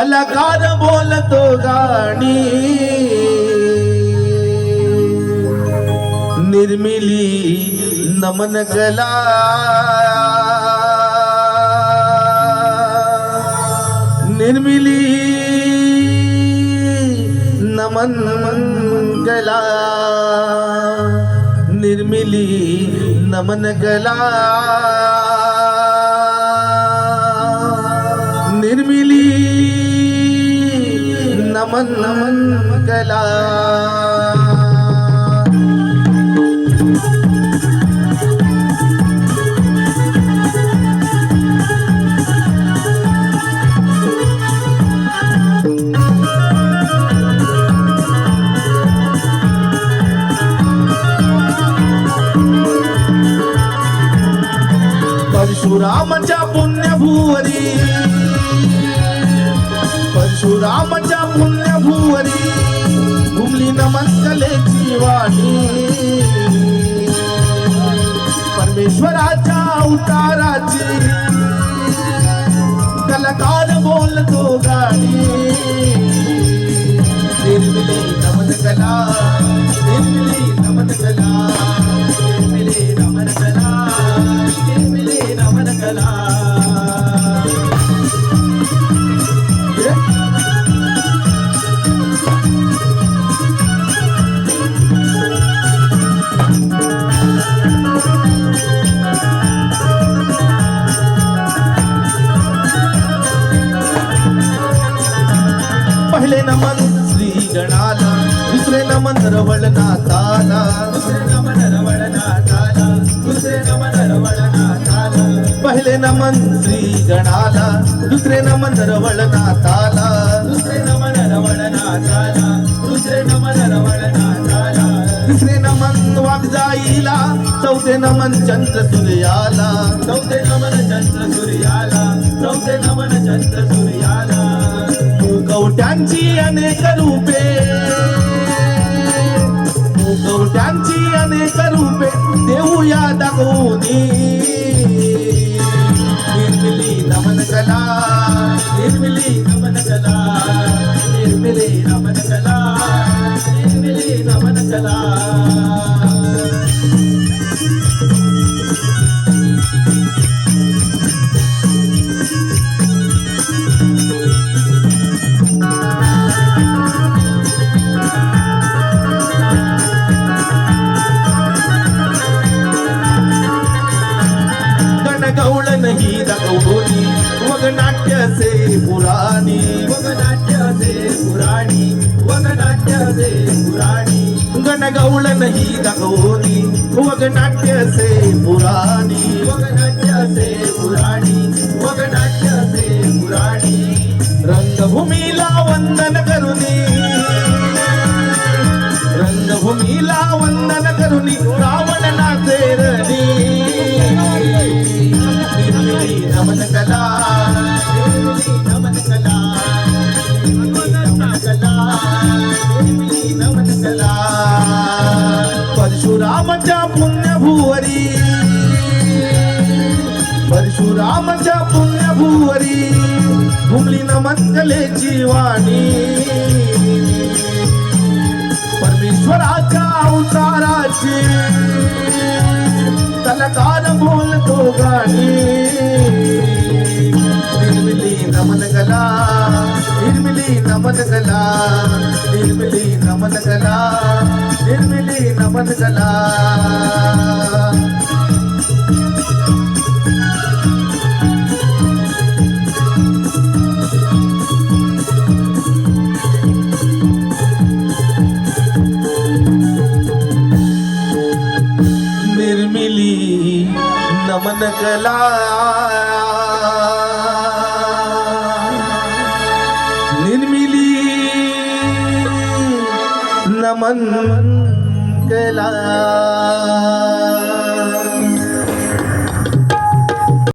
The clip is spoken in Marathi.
कलाकार बोलतो गाणी. निर्मिली नमन कला. निर्मिली नमन कला. निर्मिली नमन कला. निर्मिली नमन नमन कला परशुरामच्या पुण्यभुवरी परशुरामच्या पुण्यभुवरी घुमली नमस्कलेची वाणी परमेश्वराच्या अवताराची दुसरे नमन रवळनाथाला दुसरे नमन रवळनाथाला दुसरे नमन रवळनाथाला पहिले नमन श्री गणाला दुसरे नमन रवळ नाताला दुसरे नमन रवळनाथाला दुसरे नमन रवळनाथाला तिसरे नमन वागजाईला चौथे नमन चंद्र सूर्याला चौथे नमन चंद्र सूर्याला चौथे नमन चंद्र सूर्याला कवट्यांची अनेक रूपे मुखवट्यांची अनेक रूपे देऊया दाखवूनी निर्मिली नमन कला निर्मिली नमन कला निर्मिली नमन कला निर्मिली नमन कला. पुराणी. वग नाट्यसे पुराणी. वग नाट्यसे पुराणी. गणगौळ नाही दाखवली वग नाट्यसे पुराणी. वग नाट्यसे पुराणी. वग नाट्यसे पुराणी. रंगभूमीला वंदन करुनी. रंगभूमीला वंदन करुनी. रावण नाचे रणी नमन कला परशुरामाच्या पुण्यभुवरी परशुरामाच्या पुण्यभुवरी घुमली नमन कलेची वाणी परमेश्वराच्या अवताराची कलाकार बोलतो गाणी निर्मिली नमन कला निर्मिली नमन कला निर्मिली नमन कला निर्मिली नमन कला निर्मिली नमन कला नमन केला.